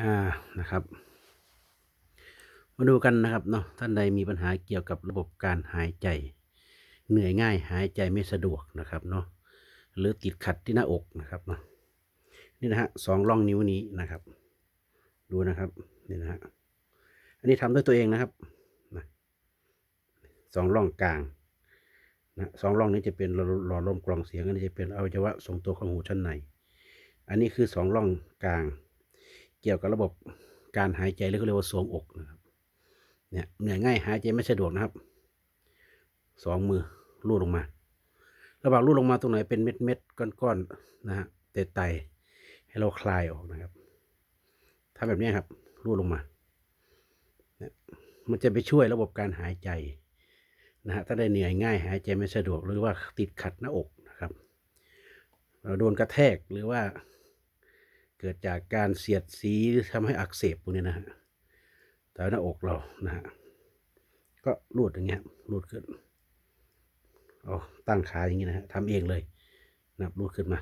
อ่านะครับ มาดูกันนะครับเนาะท่านใดมีปัญหาเกี่ยวกับระบบการหายใจ เหนื่อยง่ายหายใจไม่สะดวกนะครับเนาะหรือติดขัดที่หน้าอกนะครับเนาะนี่นะฮะสองร่องนิ้วนี้นะครับ ดูนะครับนี่นะฮะอันนี้ทำด้วยตัวเองนะครับนะสองร่องกลางนะสองร่องนี้จะเป็นหลอหลอดลมกล่องเสียงอันนี้จะเป็นอวัยวะทรงตัวของหูชั้นใน อันนี้คือสองร่องกลาง กี่ยวกับระบบการหายใจหรือเขาเรียกว่าสวงอกนะครับเนี่ยเหนื่อยง่ายหายใจไม่สะดวกนะครับสองมือลูดลงมา ระหว่างลูดลงมาตรงไหนเป็นเม็ดเม็ดก้อนๆนนะฮะเตะไตให้เราคลายออกนะครับทำแบบนี้ครับลูดลงมาเนี่ยมันจะไปช่วยระบบการหายใจนะฮะถ้าได้เหนื่อยง่ายหายใจไม่สะดวกหรือว่าติดขัดหน้าอกนะครับ เราโดนกระแทกหรือว่า เกิดจากการเสียดสีหรือทำให้อักเสบพวกนี้นะฮะแต่หน้าอกเรานะฮะก็รูดอย่างเงี้ยรูดขึ้นเอาตั้งขาอย่างงี้นะฮะทำเองเลยนะครับรูดขึ้นมา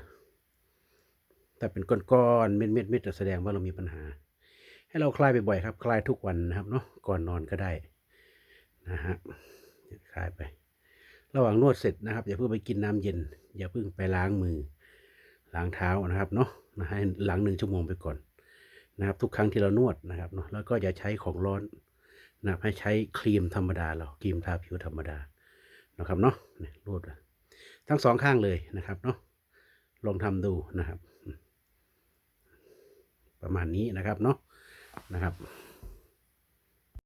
ถ้าเป็นก้อนๆเม็ดเม็ดๆเม็ดจะแสดงว่าเรามีปัญหา ให้เราคลายบ่อยๆครับ คลายทุกวันนะครับเนาะก่อนนอนก็ได้นะฮะคลายไป ระหว่างนวดเสร็จนะครับ อย่าเพิ่งไปกินน้ำเย็น อย่าเพิ่งไปล้างมือ ล้างเท้านะครับเนาะ นะให้หลังหนึ่งชั่วโมงไปก่อนนะครับทุกครั้งที่เรานวดนะครับเนาะแล้วก็อย่าใช้ของร้อนนะครับให้ใช้ครีมธรรมดาเราครีมทาผิวธรรมดานะครับเนาะเนี่ยรูดทั้งสองข้างเลยนะครับเนาะลองทำดูนะครับ ประมาณนี้นะครับเนาะนะครับ